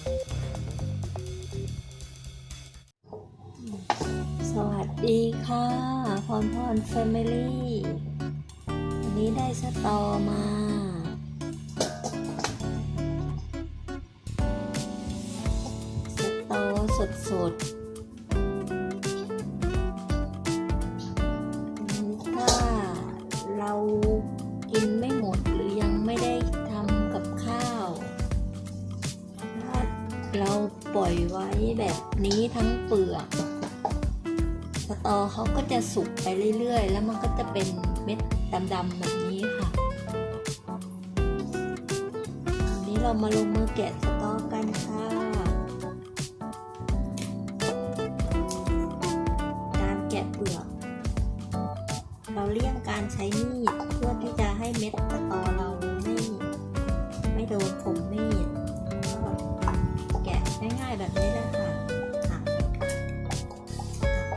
สวัสดีค่ะ พรพรแฟมิลี่วันนี้ได้สตอมาสตอสดสดถ้าเรา เราปล่อยไว้แบบนี้ทั้งเปลือกสตอเขาก็จะสุกไปเรื่อยๆ แล้วมันก็จะเป็นเม็ดดำๆแบบนี้ค่ะวันนี้เรามาลงมือแกะสตอกันค่ะการแกะเปลือกเราเลี่ยงการใช้มีดเพื่อที่จะให้เม็ดสตอเรา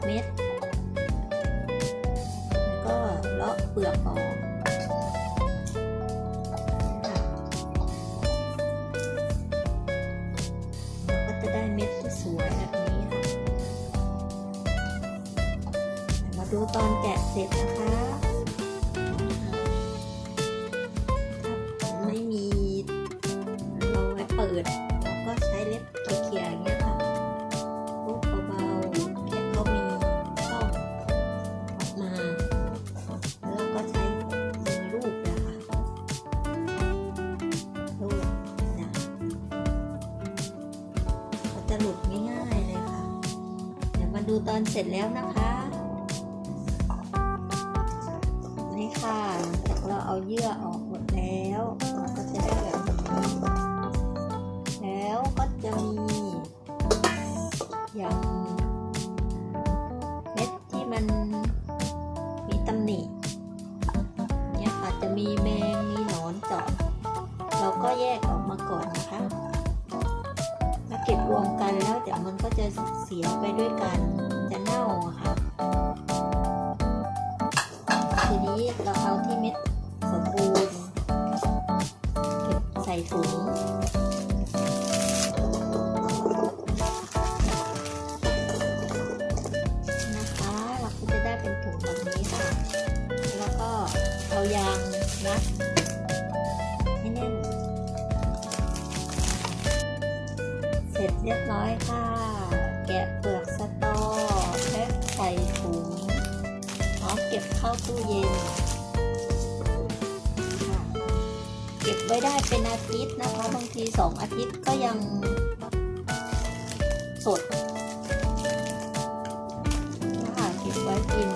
เม็ด แล้วก็เลาะเปลือกออกค่ะเราก็จะได้เม็ดที่สวยแบบนี้ค่ะ มาดูตอนแกะเสร็จนะคะถ้าไม่มีเราไว้เปิด เราก็ใช้เล็บเขี่ จะหลุดง่ายๆเลยค่ะ เดี๋ยวมาดูตอนเสร็จแล้วนะคะ นี่ค่ะจากเราเอาเยื่อออกหมดแล้วเราก็จะได้แบบนี้แล้วก็จะมีอย่างเม็ดที่มันมีตำหนิเนี่ยค่ะจะมีแมงมีหนอนเจาะเราก็แยกออกมาก่อนนะคะ เก็บรวมกันแล้วเดี๋ยวมันก็จะเสียไปด้วยกันจะเน่าค่ะ ทีนี้เราเอาที่เม็ดสมบูรณ์ เก็บใส่ถุงนะคะเราก็จะได้เป็นถุงแบบนี้ค่ะ แล้วก็เอายางรัด ร็จเรียบร้อยค่ะ แกะเปลือกสตอแพ็คใส่ถุงเอาเก็บเข้าตู้เย็นค่ะเก็บไว้ได้เป็นอาทิตย์นะคะ บางทีสองอาทิตย์ก็ยังสดนะคะเก็บไว้กิน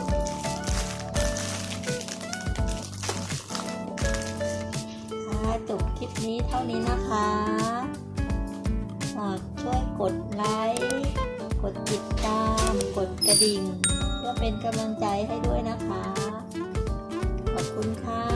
ค่ะจบคลิปนี้เท่านี้นะคะ ฝากช่วยกดไลค์ กดติดตาม กดกระดิ่ง เพื่อเป็นกำลังใจให้ด้วยนะคะ ขอบคุณค่ะสวัสดีค่ะ